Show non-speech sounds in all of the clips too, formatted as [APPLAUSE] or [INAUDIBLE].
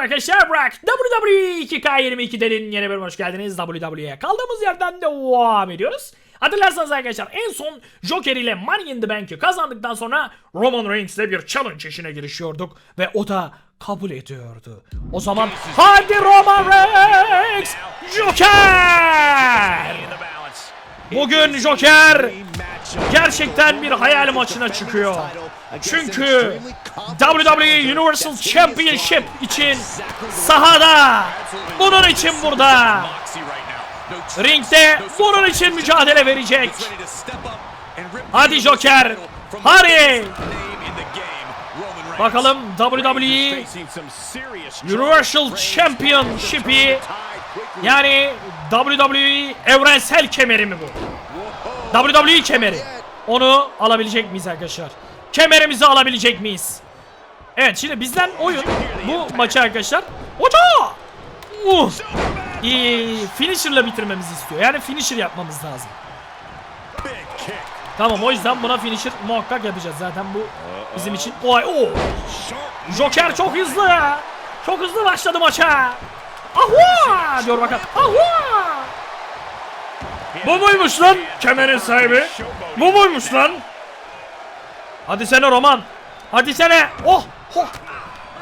Merhaba arkadaşlar Burak WWE 2K22'denin yeni bölümüne hoş geldiniz WWE'ye kaldığımız yerden devam ediyoruz Hatırlarsanız arkadaşlar en son Joker ile Money in the Bank'i kazandıktan sonra Roman Reigns'le bir challenge işine girişiyorduk ve o da kabul ediyordu. O zaman hadi Roman Reigns Joker! Bugün Joker gerçekten bir hayal maçına çıkıyor. Çünkü WWE Universal Championship için sahada. Bunun için burada. Ringde bunun için mücadele verecek. Hadi Joker. Hadi. Bakalım WWE Universal Championship'i yani WWE evrensel kemeri mi bu? WWE kemeri. Onu alabilecek miyiz arkadaşlar? Kemerimizi alabilecek miyiz? Evet şimdi bizden oyun bu maçı arkadaşlar. Oca! Uh! Ee, finisher'la bitirmemizi istiyor. Yani finisher yapmamız lazım. Tamam o yüzden buna finisher muhakkak yapacağız. Zaten bu bizim için. Oy, o. Joker çok hızlı. Çok hızlı başladı maça. Ahua! diyor bakalım. Ahua! Bu muymuş lan kemerin sahibi? Bu muymuş lan? Hadi sene Roman. Hadi sene. Oh! oh.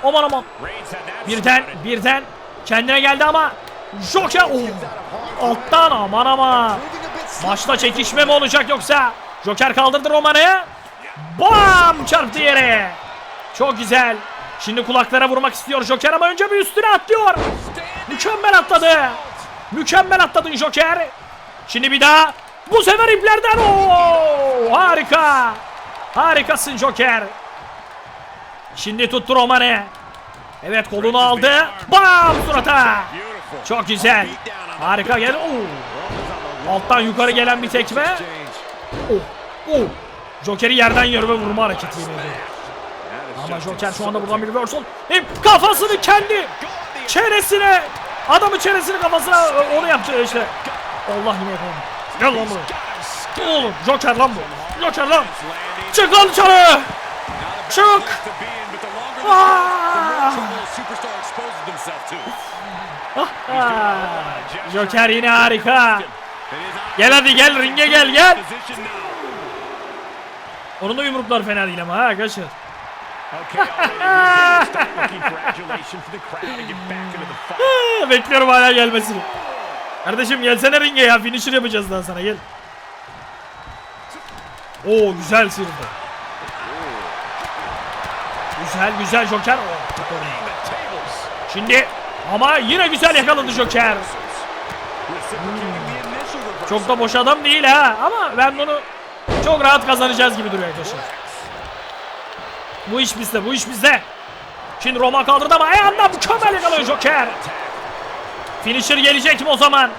Aman aman. Birden birden kendine geldi ama Joker oh. alttan aman aman. Maçta çekişme mi olacak yoksa? Joker kaldırdı Roman'ı. Bam çarptı yere. Çok güzel. Şimdi kulaklara vurmak istiyor Joker ama önce bir üstüne atlıyor. Mükemmel atladı. Mükemmel atladın Joker. Şimdi bir daha. Bu sefer iplerden. Oo, harika. Harikasın Joker. Şimdi tuttu Roman'ı. Evet kolunu aldı. Bam surata. Çok güzel. Harika gel. Oo. Alttan yukarı gelen bir tekme. Oh. Oh. Joker'i yerden yere vurma hareketi yine. Ama Joker şu anda buradan bir reversal. Hem kafasını kendi çenesine adamın çenesini kafasına onu yaptı işte. Allah yine yapalım. Gel lan buraya. Oğlum Joker lan bu. Joker lan. Çık lan dışarı. Çık. Aa! Joker yine harika. Gel hadi gel ringe gel gel. Onun da yumruklar fena değil ama ha arkadaşlar. [LAUGHS] Ah, Bekliyorum hala gelmesini. Kardeşim gelsene ringe ya finisher yapacağız daha sana gel. Oo güzel sıyırdı. Güzel güzel Joker. Tutamadı. Şimdi ama yine güzel yakaladı Joker. Çok da boş adam değil ha ama ben bunu çok rahat kazanacağız gibi duruyor arkadaşlar. Bu iş bizde bu iş bizde. Şimdi Roma kaldırdı ama ayağından mükemmel yakalıyor Joker. Finisher gelecek mi o zaman?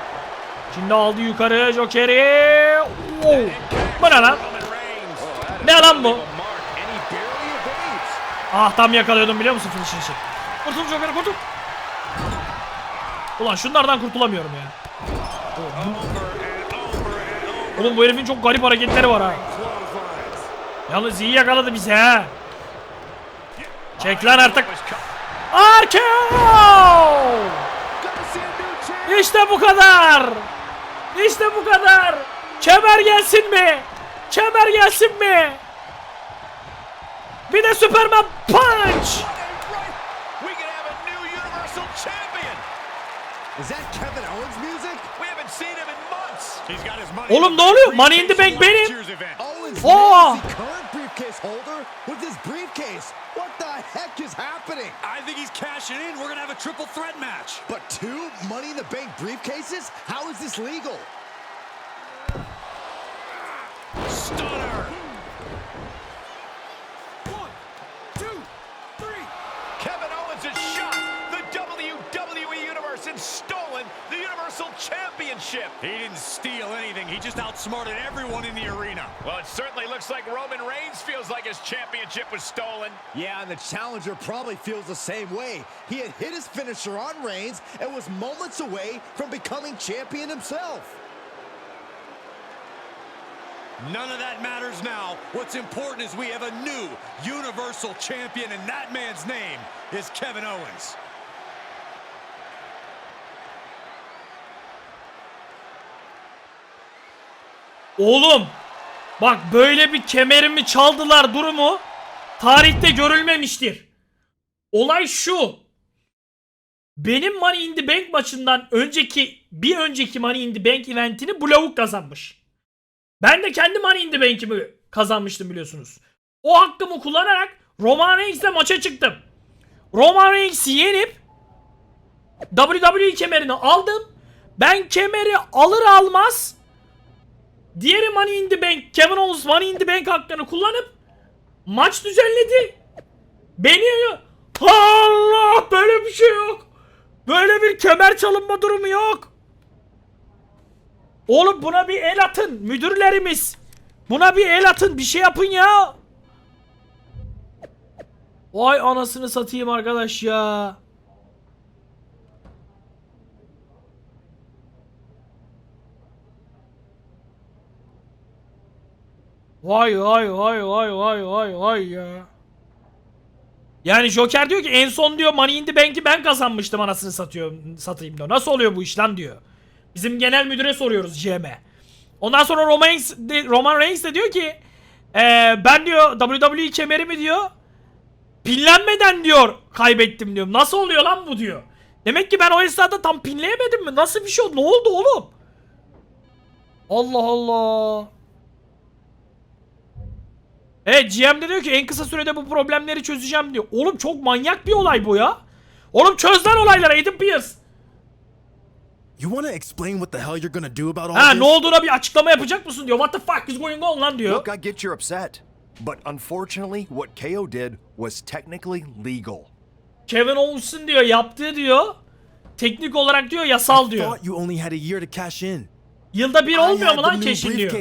Şimdi aldı yukarı Joker'i. Bu ne lan? Ne lan bu? Ah tam yakalıyordum biliyor musun finisher için? Kurtul Joker'i kurtul. Ulan şunlardan kurtulamıyorum ya. Oğlum bu herifin çok garip hareketleri var ha. Yalnız iyi yakaladı bizi ha. Çek lan artık. RKO! İşte bu kadar. İşte bu kadar. Kemer gelsin mi? Kemer gelsin mi? Bir de Superman Punch. We could have a new Universal Champion. Is that Kevin Owens music? We haven't seen him in months. He's got his money. Oğlum ne oluyor? Money in the Bank benim. Year's event. Owens Oh! is the current briefcase holder with his briefcase. What the heck is happening? I think he's cashing in. We're gonna have a triple threat match. But two Money in the Bank briefcases? How is this legal? Stunner. One, two, three. Kevin Owens has shot the WWE Universe and stolen the Universal Championship. He didn't steal anything. He just outsmarted everyone in the arena. Well, it certainly looks like Roman Reigns feels like his championship was stolen. Yeah, and the challenger probably feels the same way. He had hit his finisher on Reigns and was moments away from becoming champion himself. None of that matters now. What's important is we have a new Universal Champion, and that man's name is Kevin Owens. Oğlum bak böyle bir kemerimi çaldılar durumu tarihte görülmemiştir. Olay şu. Benim Money in the Bank maçından önceki bir önceki Money in the Bank eventini bu lavuk kazanmış. Ben de kendi Money in the kazanmıştım biliyorsunuz. O hakkımı kullanarak Roman Reigns'le maça çıktım. Roman Reigns'i yenip WWE kemerini aldım. Ben kemeri alır almaz diğeri Money in the Bank, Kevin Owens Money in the Bank hakkını kullanıp maç düzenledi. Beni Allah böyle bir şey yok. Böyle bir kemer çalınma durumu yok. Oğlum buna bir el atın müdürlerimiz. Buna bir el atın bir şey yapın ya. Vay anasını satayım arkadaş ya. Vay vay vay vay vay vay vay ya. Yani Joker diyor ki en son diyor Money in the Bank'i ben kazanmıştım anasını satıyor, satayım diyor. Nasıl oluyor bu iş lan diyor. Bizim genel müdüre soruyoruz GM'e. Ondan sonra Roman Reigns Roman Reigns de diyor ki "Ee, ben diyor WWE kemerimi diyor pinlenmeden diyor kaybettim diyor. Nasıl oluyor lan bu diyor. Demek ki ben o esnada tam pinleyemedim mi? Nasıl bir şey oldu? Ne oldu oğlum? Allah Allah. Evet GM de diyor ki en kısa sürede bu problemleri çözeceğim diyor. Oğlum çok manyak bir olay bu ya. Oğlum çöz lan olayları Adam Pearce. You want to explain what the hell you're gonna do about all Ha this? ne olduğuna bir açıklama yapacak mısın diyor. What the fuck is going on lan diyor. Look, I get you're upset. But unfortunately, what KO did was technically legal. Kevin Owens'ın diyor yaptığı diyor. Teknik olarak diyor yasal diyor. Thought you only had a year to cash in. Yılda bir I olmuyor mu the lan new keşin diyor.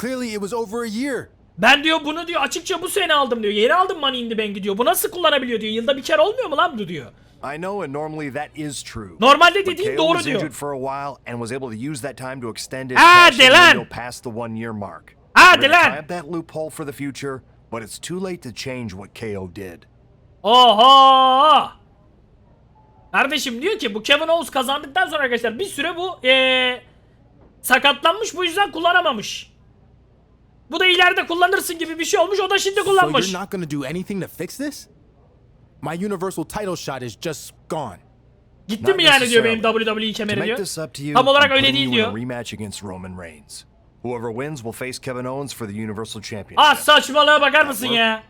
Clearly, it was over a year. Ben diyor bunu diyor açıkça bu sene aldım diyor. Yeni aldım Money in the Bank'i diyor. Bu nasıl kullanabiliyor diyor. Yılda bir kere olmuyor mu lan bu diyor. I know, and normally that is true. Normalde dediğin KO doğru was diyor. injured for a while and was able to use that time to extend his Hadi cash-in lan! window past the one-year mark. Hadi We're gonna lan! up that loophole for the future, but it's too late to change what KO did. Oha! Kardeşim diyor ki bu Kevin Owens kazandıktan sonra arkadaşlar bir süre bu ee, sakatlanmış bu yüzden kullanamamış. Bu da ileride kullanırsın gibi bir şey olmuş o da şimdi So kullanmış. you're not gonna do anything to fix this? My universal title shot is just gone. Gitti mi Not yani diyor benim. WWE kemeri diyor. this up to you, Tam olarak öyle değil diyor. rematch against Roman Reigns. Whoever wins will face Kevin Owens for the Universal Championship. Ah saçmalığa bakar mısın ya?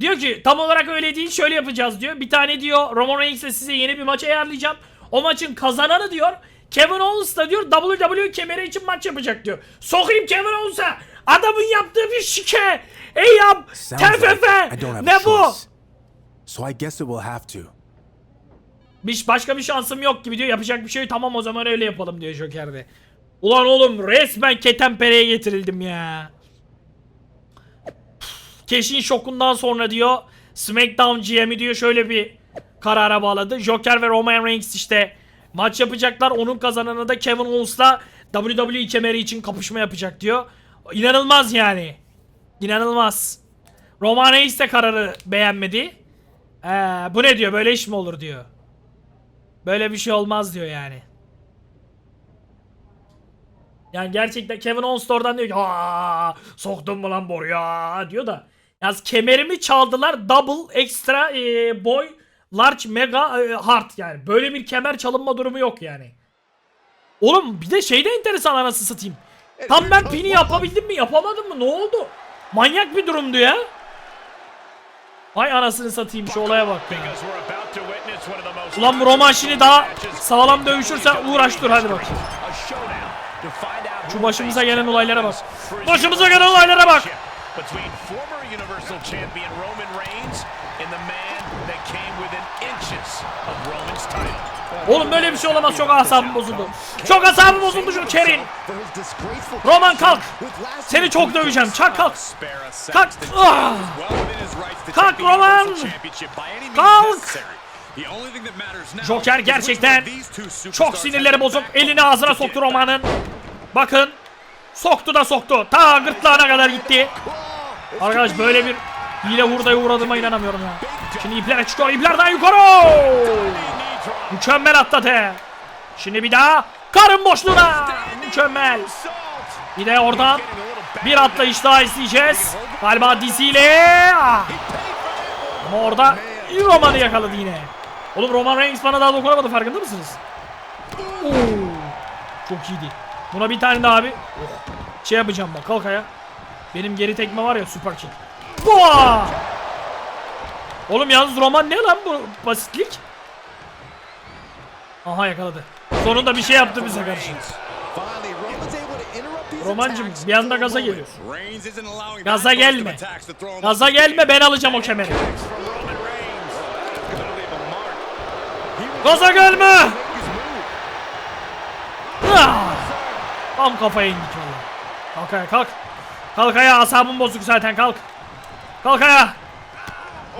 Diyor ki tam olarak öyle değil şöyle yapacağız diyor. Bir tane diyor Roman Reigns'le size yeni bir maç ayarlayacağım. O maçın kazananı diyor Kevin Owens da diyor WWE kemeri için maç yapacak diyor. Sokayım Kevin Owens'a. Adamın yaptığı bir şike. Ey yap. Terfefe. Ne bu? So I guess it will have to. Bir, başka bir şansım yok gibi diyor. Yapacak bir şey. Tamam o zaman öyle yapalım diyor Joker'de. Ulan oğlum resmen ketenpereye getirildim ya. Keşin şokundan sonra diyor SmackDown GM'i diyor şöyle bir karara bağladı. Joker ve Roman Reigns işte maç yapacaklar. Onun kazananı da Kevin Owens'la WWE kemeri için kapışma yapacak diyor. İnanılmaz yani. İnanılmaz. Roman Reigns de kararı beğenmedi. Ee, bu ne diyor böyle iş mi olur diyor. Böyle bir şey olmaz diyor yani. Yani gerçekten Kevin Owens da oradan diyor ki Aa, soktun mu lan boruya diyor da. Yalnız kemerimi çaldılar double extra e, boy large mega e, hard yani. Böyle bir kemer çalınma durumu yok yani. Oğlum bir de şey de enteresan anasını satayım. Tam ben pini yapabildim mi yapamadım mı ne oldu? Manyak bir durumdu ya. Vay anasını satayım şu olaya bak ya. Ulan bu Roman şimdi daha sağlam dövüşürse uğraş dur hadi out Şu başımıza gelen olaylara bak. Başımıza gelen olaylara bak. Oğlum böyle bir şey olamaz çok asabım bozuldu. Çok asabım bozuldu şu Kerin. Roman kalk. Seni çok döveceğim. Çak kalk. Kalk. Ah. Kalk Roman. Kalk. Joker gerçekten çok sinirleri bozuk. Elini ağzına soktu. Roman'ın. Bakın. Soktu da soktu. Ta gırtlağına kadar gitti. Arkadaş böyle bir hile hurdaya uğradığıma inanamıyorum ya. Şimdi iplere çıkıyor. İplerden yukarı. Mükemmel atladı. Şimdi bir daha karın boşluğuna. Mükemmel. Bir de oradan bir atlayış daha isteyeceğiz. Galiba diziyle. Ah. Ama orada Roman'ı yakaladı yine. Oğlum Roman Reigns bana daha dokunamadı farkında mısınız? Oo. Çok iyiydi. Buna bir tane daha abi. Oh. Şey yapacağım bak kalk ayağa. Benim geri tekme var ya süper kick. Boğa! Oğlum yalnız Roman ne lan bu basitlik? Aha yakaladı. Sonunda bir şey yaptı bize karşı. Romancım bir anda gaza geliyor. Gaza gelme. Gaza gelme ben alacağım o kemeri. Gaza gelme! Ah! Tam kafaya indik valla. Kalk kalk. Kalk ayağa asabım bozuk zaten kalk. Kalk ayağa.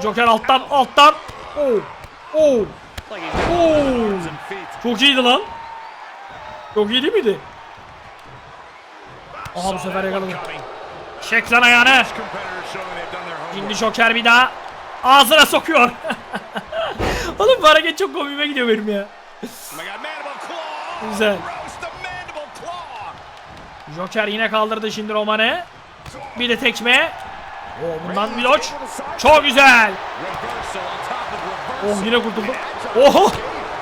Joker alttan alttan. Oo. Oo. Oo. Çok iyiydi lan. Çok iyi değil miydi? Aha bu sefer yakaladı. Çek lan ayağını. Şimdi Joker bir daha ağzına sokuyor. [LAUGHS] Oğlum bu hareket çok komiğime gidiyor benim ya. Oh. Güzel. Joker yine kaldırdı şimdi Roman'ı. Bir de tekme. Oo, bundan dodge. Çok güzel. Oh yine kurtuldu. Oho.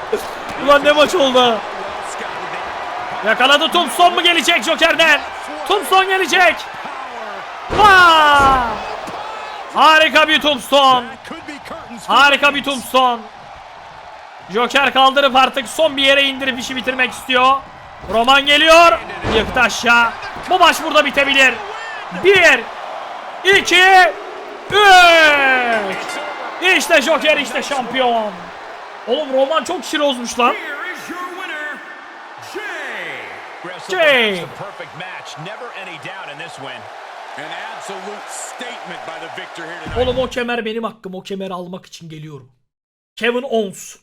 [LAUGHS] Ulan ne maç oldu. Yakaladı Tombstone mu gelecek Joker'den? Tombstone gelecek. Vaa! Harika bir curtains. Harika bir Tombstone. Joker kaldırıp artık son bir yere indirip işi bitirmek istiyor. Roman geliyor. Yıktı aşağı. Bu maç burada bitebilir. Bir, iki, üç. İşte Joker işte şampiyon. Oğlum Roman çok şirozmuş lan. Jay. Jay. The perfect match. Never any doubt in this win. An absolute statement by the victor here tonight. Oğlum o kemer benim hakkım. O kemeri almak için geliyorum. Kevin Owens.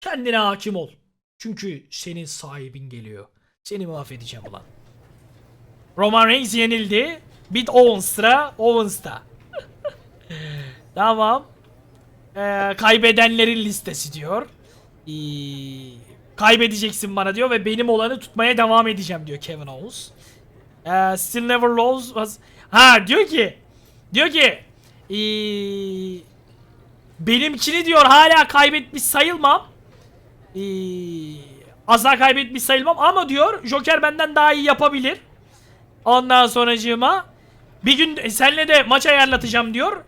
Kendine hakim ol. Çünkü senin sahibin geliyor. Seni mahvedeceğim ulan. Roman Reigns yenildi. Bit Owens sıra Owens'ta. [LAUGHS] tamam. Ee, kaybedenlerin listesi diyor. Ee, kaybedeceksin bana diyor ve benim olanı tutmaya devam edeceğim diyor Kevin Owens. Ee, still never lost was... Ha diyor ki Diyor ki ee, benimkini diyor hala kaybetmiş sayılmam. Ee, asla kaybetmiş sayılmam ama diyor Joker benden daha iyi yapabilir. Ondan sonracığıma bir gün senle de maç ayarlatacağım diyor.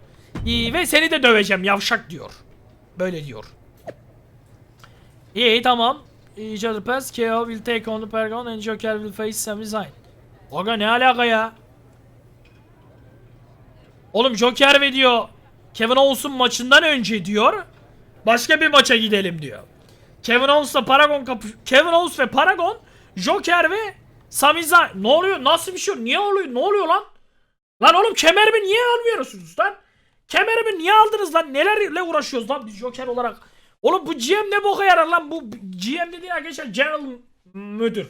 Ee, ve seni de döveceğim yavşak diyor. Böyle diyor. İyi tamam. Each other pass, KO will take on the Paragon and Joker will face Sami Zayn. Aga ne alaka ya? Oğlum Joker ve diyor Kevin Owens'un maçından önce diyor başka bir maça gidelim diyor. Kevin Owens'la Paragon kapı Kevin Owens ve Paragon Joker ve Sami Zayn. Ne oluyor? Nasıl bir şey? Niye oluyor? Ne oluyor lan? Lan oğlum kemerimi niye almıyorsunuz lan? Kemerimi niye aldınız lan? Nelerle uğraşıyoruz lan biz Joker olarak? Oğlum bu GM ne boka yarar lan? Bu GM dediğin arkadaşlar General Müdür.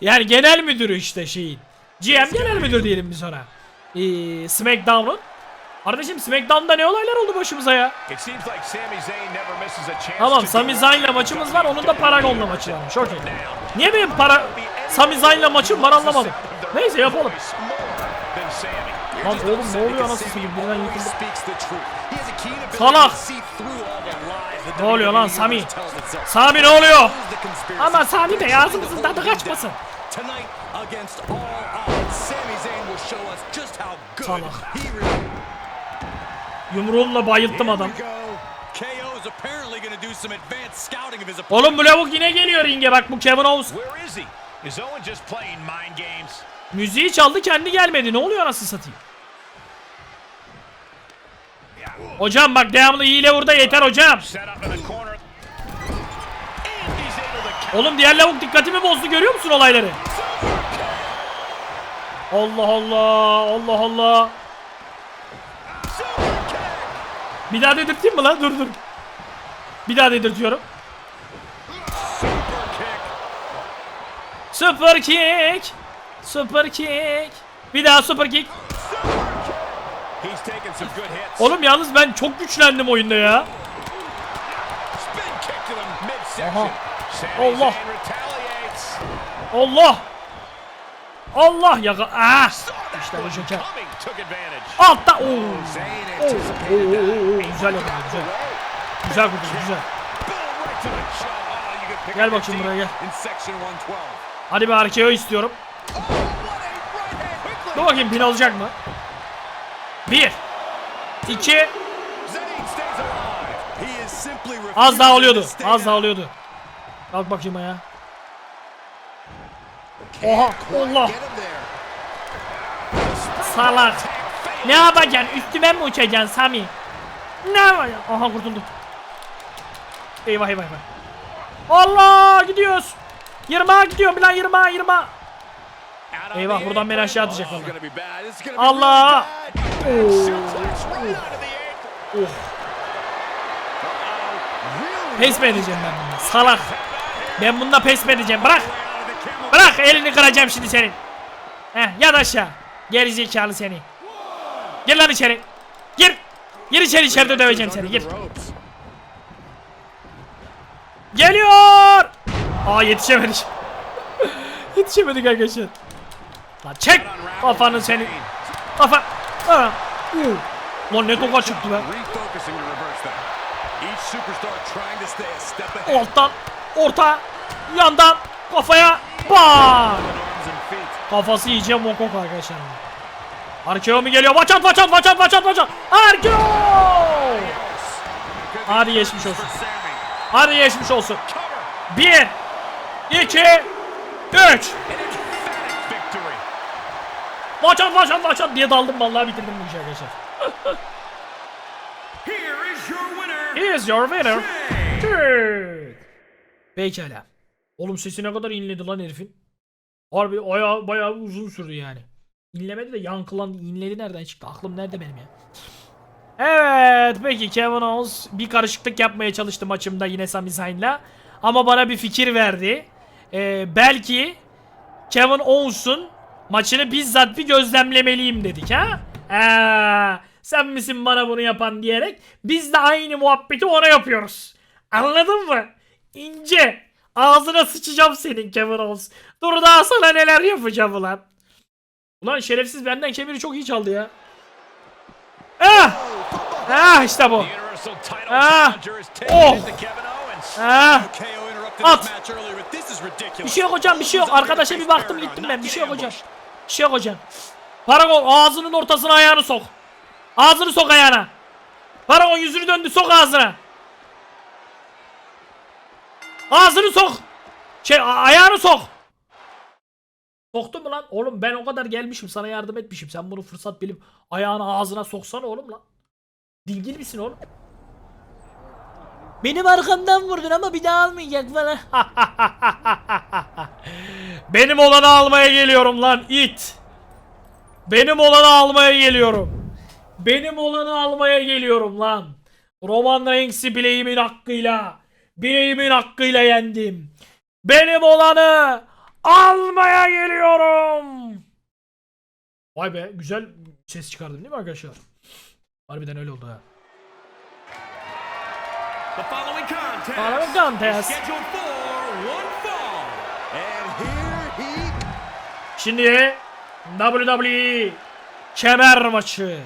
Yani genel müdürü işte şeyin. GM genel müdür diyelim biz ona. Ee, SmackDown'un. Kardeşim SmackDown'da ne olaylar oldu başımıza ya? Tamam Sami Zayn'la maçımız var. Onun da Paragon'la maçı varmış. Okey. Niye benim para Sami Zayn'la maçım var anlamadım. Neyse yapalım. Lan oğlum ne oluyor anasını satayım birden yıkıldı. Salak. Ne oluyor lan Sami? Sami ne oluyor? Ama Sami Bey ağzımızın tadı kaçmasın. Salak. Yumruğumla bayılttım adam. Oğlum bu lavuk yine geliyor ringe bak bu Kevin Owens. Müziği çaldı kendi gelmedi. Ne oluyor anasını satayım? Hocam bak devamlı hile burada yeter hocam. Oğlum diğer lavuk dikkatimi bozdu görüyor musun olayları? Allah Allah Allah Allah. Bir daha dedirteyim mi lan? Dur dur. Bir daha dedirtiyorum. Super kick. Super kick. Bir daha super kick. Oğlum yalnız ben çok güçlendim oyunda ya. Aha. Allah. Allah. Allah yaka. Ah! İşte took advantage. Altta. Oo. Oo, oo, oo, Güzel yapıyor güzel. Güzel kurdu güzel. Oh, Gel bakayım buraya, gel. In section 112. Hadi bir RKO istiyorum. Oh. Dur bakayım pin alacak mı? Bir. İki. Zayn stays alive. He is simply Az daha oluyordu. Az daha oluyordu. Kalk bakayım ayağa. Oha Allah. Salak. Ne yapacaksın? Üstüme mi uçacaksın Sami? Ne yapacaksın? Aha kurtuldum. Eyvah eyvah eyvah. Allah gidiyoruz. Yırmağa gidiyorum lan yırmağa yırmağa. Out on Eyvah the buradan beni aşağı atacak be Allah. Ankle. Pes mi edeceğim ben bununla? Salak. Ben bununla pes mi edeceğim? Bırak. Bırak elini kıracağım şimdi senin. Heh yat aşağı. Geri zekalı seni. Gir lan içeri. Gir. Gir içeri içeride döveceğim seni gir. Geliyor. Aa yetişemedik. [LAUGHS] yetişemedik arkadaşlar. Lan çek kafanı senin. Kafa. Ha. Uh. Lan ne tokat çıktı be. Alttan. Orta. Yandan. Kafaya. Bam. Kafası iyice mokok arkadaşlar. Arkeo mu geliyor? Vaçat vaçat vaçat vaçat vaçat. Arkeo. Hadi geçmiş olsun. Hadi geçmiş olsun. Bir. iki, Üç. An emphatic victory. Vaçat vaçat vaçat diye daldım vallahi bitirdim bu işi arkadaşlar. Here is your winner. He is your winner. Good. Pekala. Oğlum sesi ne kadar inledi lan herifin. Harbi bayağı bayağı uzun sürdü yani. İnlemedi de yankılandı. İnledi nereden çıktı? Aklım nerede benim ya? Evet peki Kevin Owens bir karışıklık yapmaya çalıştı maçımda yine Sami Zayn'la. Ama bana bir fikir verdi. Ee, belki Kevin Owens'un maçını bizzat bir gözlemlemeliyim dedik ha? Ee, sen misin bana bunu yapan diyerek biz de aynı muhabbeti ona yapıyoruz. Anladın mı? İnce. Ağzına sıçacağım senin Kevin Owens. Dur daha sana neler yapacağım ulan. Ulan şerefsiz benden kemiri çok iyi çaldı ya. Ah! Ah işte bu. Ah. Oh. Ah! At. Bir şey yok hocam bir şey yok. Arkadaşa bir baktım gittim ben. Bir şey yok hocam. Şey hocam. Paragon ağzının ortasına ayağını sok. Ağzını sok ayağına. Paragon yüzünü döndü sok ağzına. Ağzını sok. Şey ayağını sok. Soktu mu lan? Oğlum ben o kadar gelmişim sana yardım etmişim. Sen bunu fırsat bilip ayağını ağzına soksana oğlum lan. Dilgil misin oğlum? Benim arkamdan vurdun ama bir daha almayacak falan. [LAUGHS] Benim olanı almaya geliyorum lan it. Benim olanı almaya geliyorum. Benim olanı almaya geliyorum lan. Roman Reigns'i bileğimin hakkıyla, bileğimin hakkıyla yendim. Benim olanı almaya geliyorum. Vay be güzel ses çıkardım değil mi arkadaşlar? Harbiden öyle oldu ha. The following contest Following contest. is scheduled for one fall. And here he Şimdi WWE kemer maçı.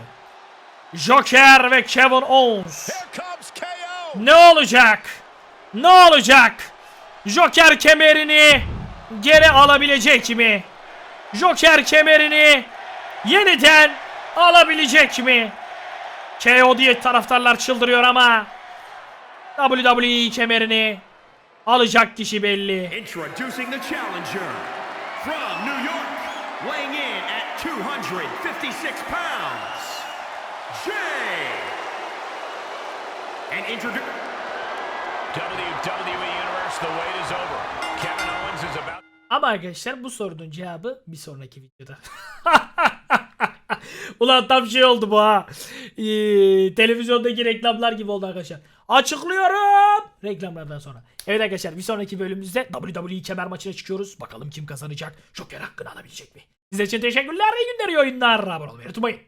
Joker ve Kevin Owens. Ne olacak? Ne olacak? Joker kemerini geri alabilecek mi? Joker kemerini yeniden alabilecek mi? KO diye taraftarlar çıldırıyor ama WWE kemerini alacak kişi belli. Introducing the challenger from New York, weighing in at 256 pounds, Jay. And introduce WWE Universe, the wait is over. Kevin Owens is about Ama arkadaşlar bu sorunun cevabı bir sonraki videoda. [LAUGHS] Ulan tam şey oldu bu ha. Ee, televizyondaki reklamlar gibi oldu arkadaşlar. Açıklıyorum. Reklamlardan sonra. Evet arkadaşlar bir sonraki bölümümüzde WWE kemer maçına çıkıyoruz. Bakalım kim kazanacak. Joker hakkını alabilecek mi? Size için teşekkürler. İyi günler, iyi oyunlar. Abone olmayı unutmayın.